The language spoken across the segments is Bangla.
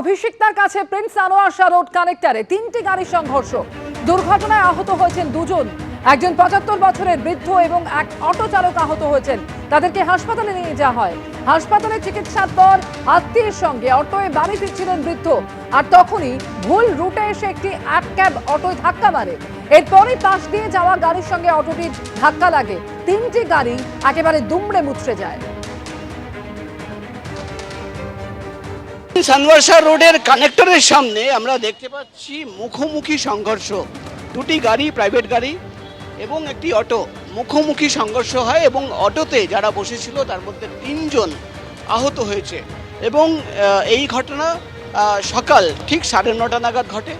অভিষিক্তার কাছে প্রিন্স আনোয়ার শাহ রোড কানেক্টারে তিনটি গাড়ির সংঘর্ষ। দুর্ঘটনায় আহত হয়েছেন দুজন। একজন পঁচাত্তর বছরের বৃদ্ধ এবং এক অটো চালক আহত হয়েছেন। তাদেরকে হাসপাতালে নিয়ে যাওয়া হয়। হাসপাতালে চিকিৎসার পর আত্মীয়ের সঙ্গে অটোয় বাড়ি ফিরছিলেন বৃদ্ধ। আর তখনই ভুল রুটে এসে একটি এক ক্যাব অটোয় ধাক্কা মারে। এরপরই পাশ দিয়ে যাওয়া গাড়ির সঙ্গে অটোটির ধাক্কা লাগে। তিনটি গাড়ি একেবারে দুমড়ে মুচড়ে যায়। সানওয়ারশা রোডের কানেক্টরের সামনে আমরা দেখতে পাচ্ছি মুখোমুখি সংঘর্ষ। দুটি গাড়ি, প্রাইভেট গাড়ি এবং একটি অটো। মুখোমুখি সংঘর্ষ হয় এবং অটোতে যারা বসেছিল তার মধ্যে তিনজন আহত হয়েছে এবং এই ঘটনা সকাল ঠিক সাড়ে নটা নাগাদ ঘটে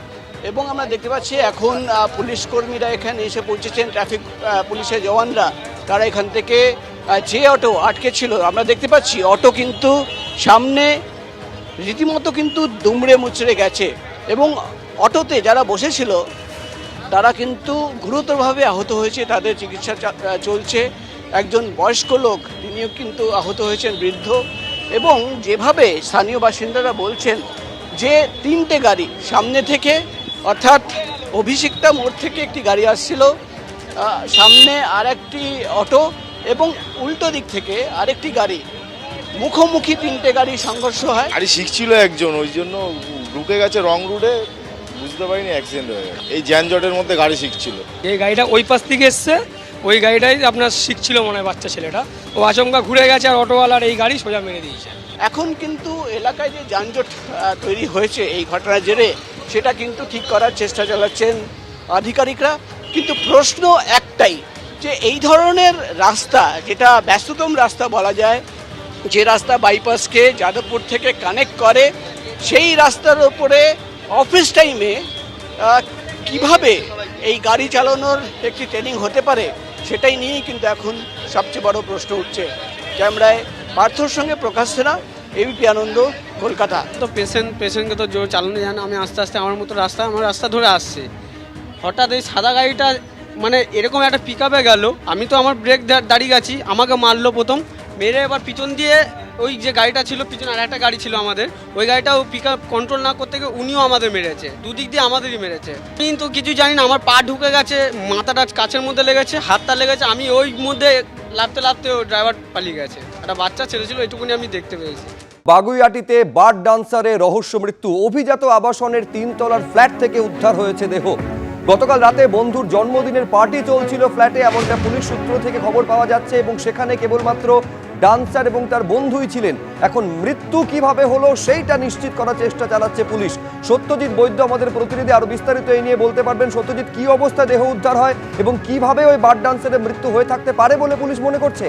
এবং আমরা দেখতে পাচ্ছি এখন পুলিশ কর্মীরা এখানে এসে পৌঁছেছেন। ট্রাফিক পুলিশের জওয়ানরা তারা এখান থেকে যে অটো আটকে ছিল, আমরা দেখতে পাচ্ছি অটো কিন্তু সামনে রীতিমতো কিন্তু দুমড়ে মুচড়ে গেছে। এবং অটোতে যারা বসেছিল, তারা কিন্তু গুরুতরভাবে আহত হয়েছে। তাদের চিকিৎসা চলছে। একজন বয়স্ক লোক, তিনিও কিন্তু আহত হয়েছেন, বৃদ্ধ। এবং যেভাবে স্থানীয় বাসিন্দারা বলছেন যে, তিনটে গাড়ি সামনে থেকে, অর্থাৎ অভিষিক্তা মোড় থেকে একটি গাড়ি আসছিল সামনে আর একটি অটো এবং উল্টো দিক থেকে আরেকটি গাড়ি মুখোমুখি তিনটে গাড়ি সংঘর্ষ হয়। গাড়ি শিখছিল একজন ওই জন্য ঢুকে গেছে রং রুটে বুঝতে পারিনি অ্যাক্সিডেন্ট হয়ে গেছে। এই যানজটের মধ্যে গাড়ি শিখছিল। এই গাড়িটা ওই পাশ থেকে এসছে ওই গাড়িটাই আপনার শিখছিল মনে হয় বাচ্চা ছেলেটা। ও আচমকা ঘুরে গেছে আর অটোওয়ালার এই গাড়ি সোজা মেরে দিয়েছে। এখন কিন্তু এলাকায় যে যানজট তৈরি হয়েছে এই ঘটনার জেরে সেটা কিন্তু ঠিক করার চেষ্টা চালাচ্ছেন আধিকারিকরা। কিন্তু প্রশ্ন একটাই যে এই ধরনের রাস্তা যেটা ব্যস্ততম রাস্তা বলা যায় যে রাস্তা বাইপাসকে যাদবপুর থেকে কানেক্ট করে, সেই রাস্তার ওপরে অফিস টাইমে কীভাবে এই গাড়ি চালানোর একটি ট্রেনিং হতে পারে, সেটাই নিয়েই কিন্তু এখন সবচেয়ে বড় প্রশ্ন উঠছে। ক্যামেরায় পার্থর সঙ্গে প্রকাশ সেনা এবিপি আনন্দ, কলকাতা। তো পেশেন্ট পেশেন্টকে তো জোর চালানো যায় না, আমি আস্তে আস্তে আমার মতো রাস্তা, আমার রাস্তা ধরে আসছে। হঠাৎ এই সাদা গাড়িটা মানে এরকম একটা পিক আপে গেল, আমি তো আমার ব্রেক দাঁড়িয়ে গেছি আমাকে মারলো প্রথম মেরে এবার পিছন দিয়ে ওই যে গাড়িটা ছিল, পিছনে আর একটা গাড়ি ছিল আমাদের, ওই গাড়িটাও পিক আপ কন্ট্রোল না করতে গিয়ে উনিও আমাদের মেরেছে, দুদিক দিয়ে আমাদেরই মেরেছে। কিন্তু কিছু জানি না, আমার পা ঢুকে গেছে, মাথাটা কাছের মধ্যে লেগেছে, হাতটা লেগেছে, আমি ওই মধ্যে লাফতে লাফতে ওই ড্রাইভার পালিয়ে গেছে। একটা বাচ্চা ছেলে ছিল, এটুকুনি আমি দেখতে পেয়েছি। বাগুইয়াটিতে বার ডান্সারে রহস্য মৃত্যু, অভিজাত আবাসনের তিনতলার ফ্ল্যাট থেকে উদ্ধার হয়েছে দেহ। গতকাল রাতে বন্ধুর জন্মদিনের পার্টি চলছিল ফ্ল্যাটে, এমনটা পুলিশ সূত্র থেকে খবর পাওয়া যাচ্ছে এবং সেখানে কেবলমাত্র ডান্সার এবং তার বন্ধুই ছিলেন। এখন মৃত্যু কীভাবে হলো সেইটা নিশ্চিত করার চেষ্টা চালাচ্ছে পুলিশ। সত্যজিৎ বৈদ্য আমাদের প্রতিনিধি, আরও বিস্তারিত এই নিয়ে বলতে পারবেন, সত্যজিৎ, কি অবস্থায় দেহ উদ্ধার হয় এবং কীভাবে ওই বার ডান্সারের মৃত্যু হয়ে থাকতে পারে বলে পুলিশ মনে করছে?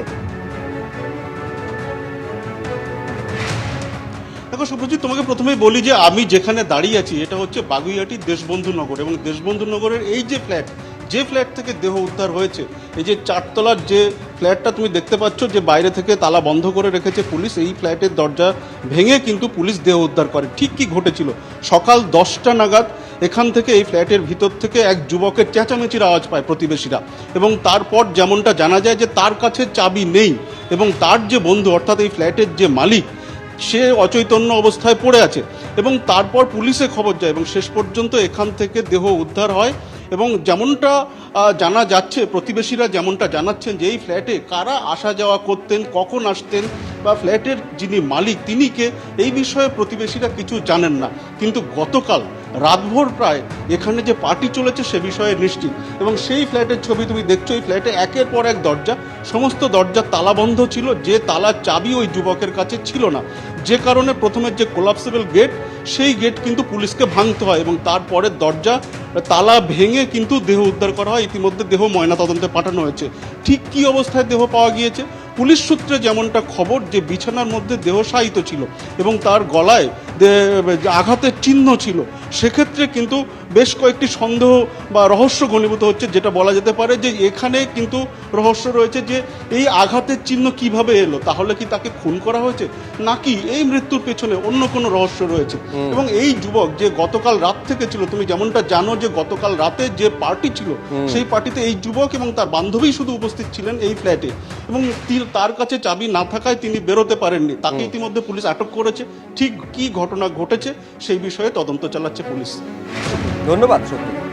দেখো সুপ্রজিৎ তোমাকে প্রথমেই বলি যে আমি যেখানে দাঁড়িয়ে আছি, এটা হচ্ছে বাগুইয়াটি দেশবন্ধু নগর এবং দেশবন্ধু নগরের এই যে ফ্ল্যাট যে ফ্ল্যাট থেকে দেহ উদ্ধার হয়েছে, এই যে চারতলার যে ফ্ল্যাটটা তুমি দেখতে পাচ্ছ যে বাইরে থেকে তালা বন্ধ করে রেখেছে পুলিশ, এই ফ্ল্যাটের দরজা ভেঙে কিন্তু পুলিশ দেহ উদ্ধার করে। ঠিক কি ঘটেছিল? সকাল দশটা নাগাদ এখান থেকে এই ফ্ল্যাটের ভিতর থেকে এক যুবকের চেঁচামেচির আওয়াজ পায় প্রতিবেশীরা এবং তারপর যেমনটা জানা যায় যে তার কাছে চাবি নেই এবং তার যে বন্ধু, অর্থাৎ এই ফ্ল্যাটের যে মালিক সে অচৈতন্য অবস্থায় পড়ে আছে এবং তারপর পুলিশে খবর যায় এবং শেষ পর্যন্ত এখান থেকে দেহ উদ্ধার হয় এবং যেমনটা জানা যাচ্ছে, প্রতিবেশীরা যেমনটা জানাচ্ছেন যে এই ফ্ল্যাটে কারা আসা যাওয়া করতেন, কখন আসতেন বা ফ্ল্যাটের যিনি মালিক তিনি কে এই বিষয়ে প্রতিবেশীরা কিছু জানেন না। কিন্তু গতকাল রাতভর প্রায় এখানে যে পার্টি চলেছে সে বিষয়ে নিশ্চিত। এবং সেই ফ্ল্যাটের ছবি তুমি দেখছ, এই ফ্ল্যাটে একের পর এক দরজা, সমস্ত দরজা তালাবন্ধ ছিল, যে তালার চাবি ওই যুবকের কাছে ছিল না। যে কারণে প্রথমে যে কোলাপসেবল গেট, সেই গেট কিন্তু পুলিশকে ভাঙতে হয় এবং তারপরে দরজা, তালা ভেঙে কিন্তু দেহ উদ্ধার করা হয়। ইতিমধ্যে দেহ ময়নাতদন্তে পাঠানো হয়েছে। ঠিক কী অবস্থায় দেহ পাওয়া গিয়েছে? পুলিশ সূত্রে যেমনটা খবর যে বিছানার মধ্যে দেহ শায়িত ছিল এবং তার গলায় আঘাতের চিহ্ন ছিল সেক্ষেত্রে কিন্তু বেশ কয়েকটি সন্দেহ বা রহস্য ঘনীভূত হচ্ছে যেটা বলা যেতে পারে যে এখানে কিন্তু রহস্য রয়েছে যে এই আঘাতের চিহ্ন কীভাবে এলো তাহলে কি তাকে খুন করা হয়েছে নাকি এই মৃত্যুর পেছনে অন্য কোনো রহস্য রয়েছে? এবং এই যুবক যে গতকাল রাত থেকে ছিল তুমি যেমনটা জানো যে গতকাল রাতে যে পার্টি ছিল সেই পার্টিতে এই যুবক এবং তার বান্ধবী শুধু উপস্থিত ছিলেন এই ফ্ল্যাটে। এবং তার কাছে চাবি না থাকায় তিনি বেরোতে পারেননি। তাকে ইতিমধ্যে পুলিশ আটক করেছে। ঠিক কি ঘটনা ঘটেছে সেই বিষয়ে তদন্ত চালাচ্ছে পুলিশ। ধন্যবাদ সত্যি।